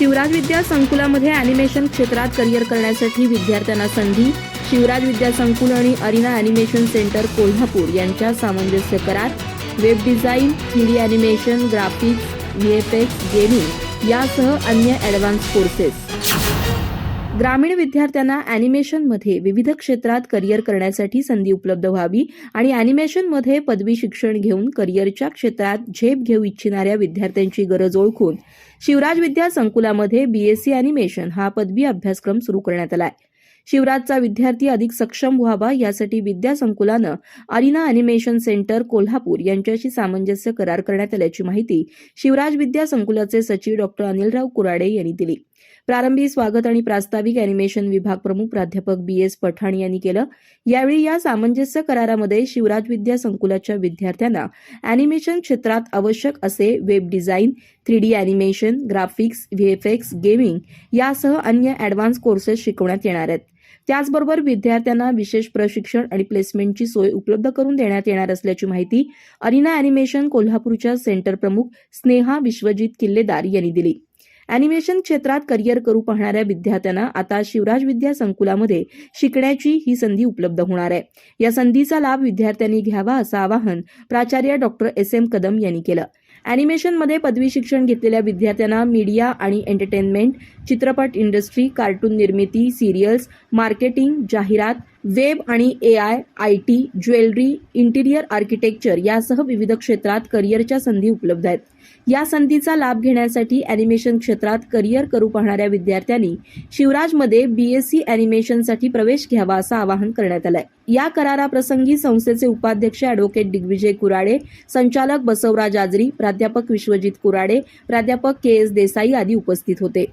शिवराज विद्या संकुलामध्ये अॅनिमेशन क्षेत्रात करिअर करण्यासाठी विद्यार्थ्यांना संधी शिवराज विद्या संकुल आणि अरिना अॅनिमेशन सेंटर कोल्हापूर यांच्या सामंजस्य करार web design three D animation graphics VFX gaming यासह अन्य ॲडव्हान्स कोर्सेस ग्रामीण विद्यार्थ्यांना अॅनिमेशनमध्ये विविध क्षेत्रात करिअर करण्यासाठी संधी उपलब्ध व्हावी आणि अॅनिमेशनमध्ये पदवी शिक्षण घेऊन करिअरच्या क्षेत्रात झेप घेऊ इच्छिणाऱ्या विद्यार्थ्यांची गरज ओळखून शिवराज विद्या संकुलामध्ये बीएससी अॅनिमेशन हा पदवी अभ्यासक्रम सुरू करण्यात आलाय. शिवराजचा विद्यार्थी अधिक सक्षम व्हावा यासाठी विद्या संकुलानं अरिना अॅनिमेशन सेंटर कोल्हापूर यांच्याशी सामंजस्य करार करण्यात आल्याची माहिती शिवराज विद्या संकुलाचे सचिव डॉक्टर अनिलराव कुराडे यांनी दिली. प्रारंभी स्वागत आणि प्रास्ताविक अॅनिमेशन विभाग प्रमुख प्राध्यापक बी एस पठाण यांनी केलं. यावेळी या सामंजस्य करारामध्ये शिवराज विद्या संकुलाच्या विद्यार्थ्यांना अॅनिमेशन क्षेत्रात आवश्यक असे web design three D animation graphics VFX gaming यासह अन्य अॅडव्हान्स कोर्सेस शिकवण्यात येणार आहेत. त्याचबरोबर विद्यार्थ्यांना विशेष प्रशिक्षण आणि प्लेसमेंटची सोय उपलब्ध करून देण्यात येणार असल्याची माहिती अरिना अॅनिमेशन कोल्हापूरच्या सेंटर प्रमुख स्नेहा विश्वजित किल्लेदार यांनी दिली. अॅनिमेशन क्षेत्रात करिअर करू पाहणाऱ्या विद्यार्थ्यांना आता शिवराज विद्या संकुलामध्ये शिकण्याची ही संधी उपलब्ध होणार आहे. या संधीचा लाभ विद्यार्थ्यांनी घ्यावा असं आवाहन प्राचार्य डॉक्टर एस एम कदम यांनी केलं. अॅनिमेशनमध्ये पदवी शिक्षण घेतलेल्या विद्यार्थ्यांना मीडिया आणि एंटरटेनमेंट चित्रपट इंडस्ट्री कार्टून निर्मिती सिरियल्स मार्केटिंग जाहिरात वेब आणि A I I T jewellery interior architecture यासह विविध क्षेत्रात करिअरच्या संधी उपलब्ध आहेत. या संधीचा लाभ घेण्यासाठी अॅनिमेशन क्षेत्रात करिअर करू पाहणाऱ्या विद्यार्थ्यांनी शिवराजमध्ये बीएससी अॅनिमेशनसाठी प्रवेश घ्यावा असं आवाहन करण्यात आलंय. या कराराप्रसंगी संस्थेचे उपाध्यक्ष अॅडव्होकेट दिग्विजय कुराडे संचालक बसवराज आजरी प्राध्यापक विश्वजित कुराडे प्राध्यापक के एस देसाई आदी उपस्थित होते.